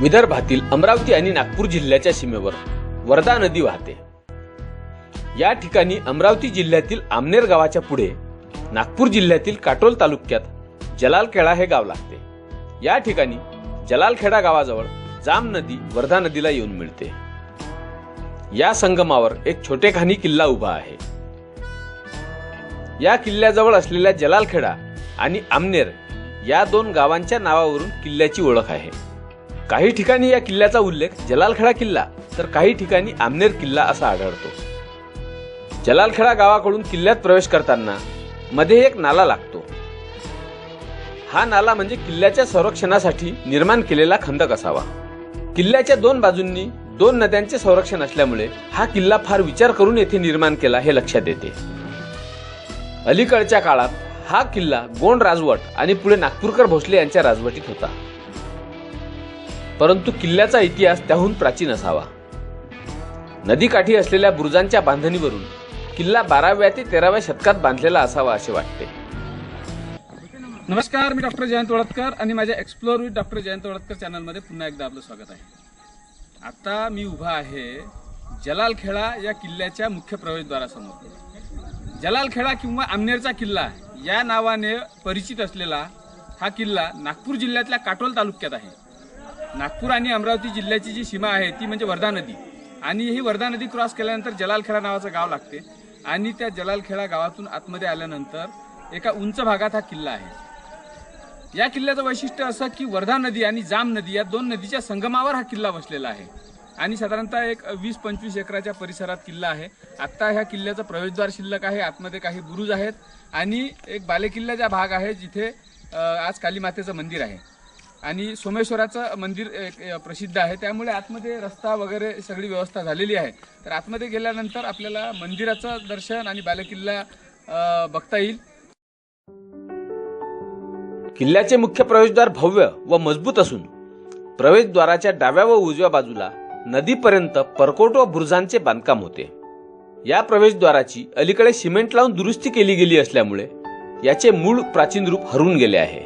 विदर्भातील अमरावती आणि नागपूर जिल्ह्याच्या सीमेवर वर्धा नदी वाहते. या ठिकाणी अमरावती जिल्ह्यातील आमनेर गावाच्या पुढे नागपूर जिल्ह्यातील काटोल तालुक्यात जलालखेडा हे गाव लागते. या ठिकाणी जलालखेडा गावाजवळ जाम नदी वर्धा नदीला येऊन मिळते. या संगमावर एक छोटेखानी किल्ला उभा आहे. या किल्ल्याजवळ असलेल्या जलालखेडा आणि आमनेर या दोन गावांच्या नावावरून किल्ल्याची ओळख आहे. काही ठिकाणी या किल्ल्याचा उल्लेख जलालखेडा किल्ला तर काही ठिकाणी आमनेर किल्ला असा आढळतो. जलालखेडा गावाकडून किल्ल्यात प्रवेश करताना मध्ये एक नाला लागतो. हा नाला म्हणजे किल्ल्याच्या संरक्षणासाठी निर्माण केलेला खंदक असावा. किल्ल्याच्या दोन बाजूंनी दोन नद्यांचे संरक्षण असल्यामुळे हा किल्ला फार विचार करून येथे निर्माण केला हे लक्षात येते. अलीकडच्या काळात हा किल्ला गोंड राजवट आणि पुढे नागपूरकर भोसले यांच्या राजवटीत होता. परंतु किल्ल्याचा इतिहास त्याहून प्राचीन असावा. नदीकाठी असलेल्या बुरुजांच्या बांधणीवरून किल्ला बाराव्या ते तेराव्या शतकात बांधलेला असावा असे वाटते. नमस्कार मी डॉक्टर जयंत वळतकर आणि माझ्या explore with doctor Jayant Valatkar चॅनलमध्ये पुन्हा एकदा आपलं स्वागत आहे. आता मी उभा आहे जलालखेडा या किल्ल्याच्या मुख्य प्रवेशद्वारासमोर. जलालखेडा किंवा आमनेरचा किल्ला या नावाने परिचित असलेला हा किल्ला नागपूर जिल्ह्यातल्या काटोल तालुक्यात आहे. नागपूर आणि अमरावती जिल्ह्याची जी सीमा आहे ती म्हणजे वर्धा नदी. आणि ही वर्धा नदी क्रॉस केल्यानंतर जलालखेडा नावाचं गाव लागते. आणि त्या जलालखेडा गावातून आतमध्ये आल्यानंतर एका उंच भागात हा किल्ला आहे. या किल्ल्याचं वैशिष्ट्य असं की वर्धा नदी आणि जाम नदी या दोन नदीच्या संगमावर हा किल्ला बसलेला आहे. आणि साधारणतः एक वीस पंचवीस एकराच्या परिसरात किल्ला आहे. आत्ता ह्या किल्ल्याचं प्रवेशद्वार शिल्लक आहे आतमध्ये काही बुरुज आहेत. आणि एक बालेकिल्ल्याचा भाग आहे जिथे आज काली मातेचं मंदिर आहे. आणि सोमेश्वराचं मंदिर एक प्रसिद्ध आहे. त्यामुळे आतमध्ये रस्ता वगैरे सगळी व्यवस्था झालेली आहे. तर आतमध्ये गेल्यानंतर आपल्याला मंदिराचं दर्शन आणि बालेकिल्ला बघता येईल. किल्ल्याचे मुख्य प्रवेशद्वार भव्य व मजबूत असून प्रवेशद्वाराच्या डाव्या व उजव्या बाजूला नदीपर्यंत परकोट व बुरुजांचे बांधकाम होते. या प्रवेशद्वाराची अलीकडे सिमेंट लावून दुरुस्ती केली गेली असल्यामुळे याचे मूळ प्राचीन रूप हरवून गेले आहे.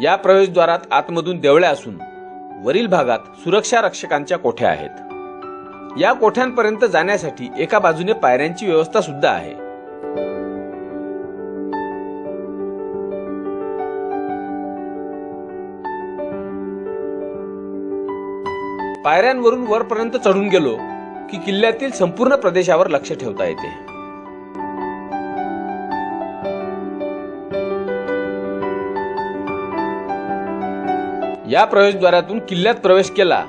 या प्रवेशद्वारात आतमधून देवळ्या असून वरील भागात सुरक्षा रक्षकांच्या कोठ्या आहेत? या कोठ्यांपर्यंत जाण्यासाठी एका बाजूने पायऱ्यांची व्यवस्था सुद्धा आहे. पायऱ्यांवरून वरपर्यंत चढून गेलो की किल्ल्यातील संपूर्ण प्रदेशावर लक्ष ठेवता येते. या प्रवेशद्वारातून किल्ल्यात प्रवेश केला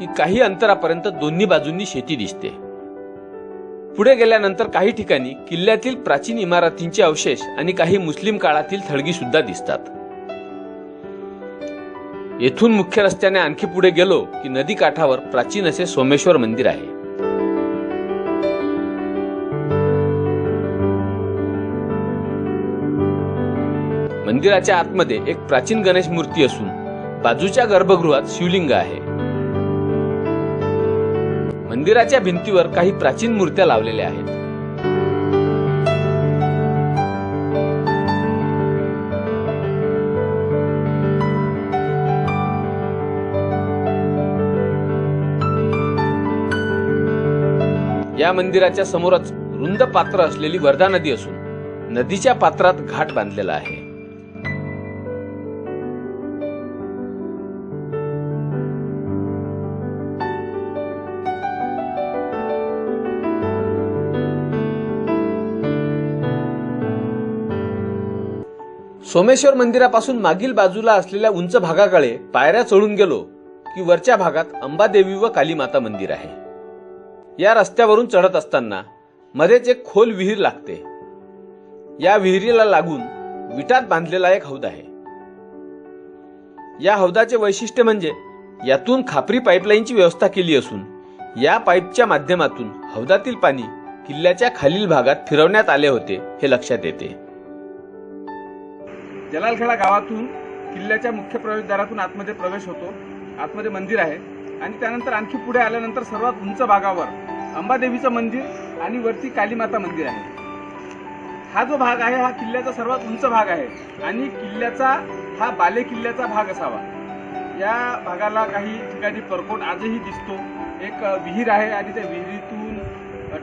की काही अंतरापर्यंत दोन्ही बाजूंनी शेती दिसते. पुढे गेल्यानंतर काही ठिकाणी किल्ल्यातील प्राचीन इमारतींचे अवशेष आणि काही मुस्लिम काळातील थडगी सुद्धा दिसतात. येथून मुख्य रस्त्याने आणखी पुढे गेलो की नदी काठावर प्राचीन असे सोमेश्वर मंदिर आहे. मंदिराच्या आतमध्ये एक प्राचीन गणेश मूर्ती असून बाजूच्या गर्भगृहात शिवलिंग आहे. मंदिराच्या भिंतीवर काही प्राचीन मूर्त्या लावलेल्या आहेत. या मंदिराच्या समोरच रुंद पात्र असलेली वर्धा नदी असून नदीच्या पात्रात घाट बांधलेला आहे. सोमेश्वर मंदिरापासून मागील बाजूला असलेल्या उंच भागाकडे पायऱ्या चढून गेलो की वरच्या भागात अंबादेवी व कालीमाता मंदिर आहे. या रस्त्यावरून चढत असताना मध्येच एक खोल विहीर लागते. या विहिरीला लागून विटात बांधलेला एक हौद आहे. या हौदाचे वैशिष्ट्य म्हणजे यातून खापरी पाईपलाईनची व्यवस्था केली असून या पाईपच्या माध्यमातून हौदातील पाणी किल्ल्याच्या खालील भागात फिरवण्यात आले होते हे लक्षात येते. जलालखेडा गावातून किल्ल्याच्या मुख्य प्रवेशद्वारातून आतमध्ये प्रवेश होतो. आतमध्ये मंदिर आहे. आणि त्यानंतर आणखी पुढे आल्यानंतर सर्वात उंच भागावर अंबादेवीचं मंदिर आणि वरती कालीमाता मंदिर आहे. हा जो भाग आहे हा किल्ल्याचा सर्वात उंच भाग आहे. आणि किल्ल्याचा हा बाले किल्ल्याचा भाग असावा. या भागाला काही ठिकाणी परकोट आजही दिसतो. एक विहीर आहे आणि त्या विहिरीतून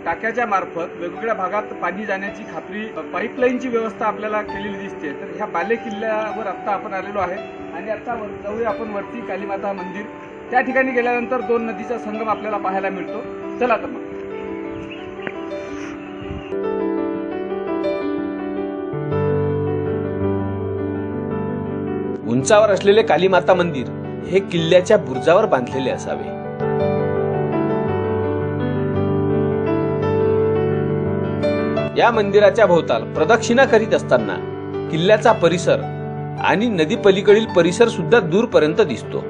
टाक्याच्या मार्फत वेगवेगळ्या भागात पाणी जाण्याची खात्री पाईपलाईनची व्यवस्था आपल्याला केलेली दिसते. तर ह्या बाले किल्ल्यावर आत्ता आपण आलेलो आहे आणि आता जाऊया आपण वरती कालीमाता मंदिर. त्या ठिकाणी गेल्यानंतर दोन नदीचा संगम आपल्याला पाहायला मिळतो. चला तर मग. उंचावर असलेले कालीमाता मंदिर हे किल्ल्याच्या बुर्जावर बांधलेले असावे. या मंदिराच्या भोवताल प्रदक्षिणा करीत असताना किल्ल्याचा परिसर आणि नदी पलीकडील परिसर सुद्धा दूरपर्यंत दिसतो.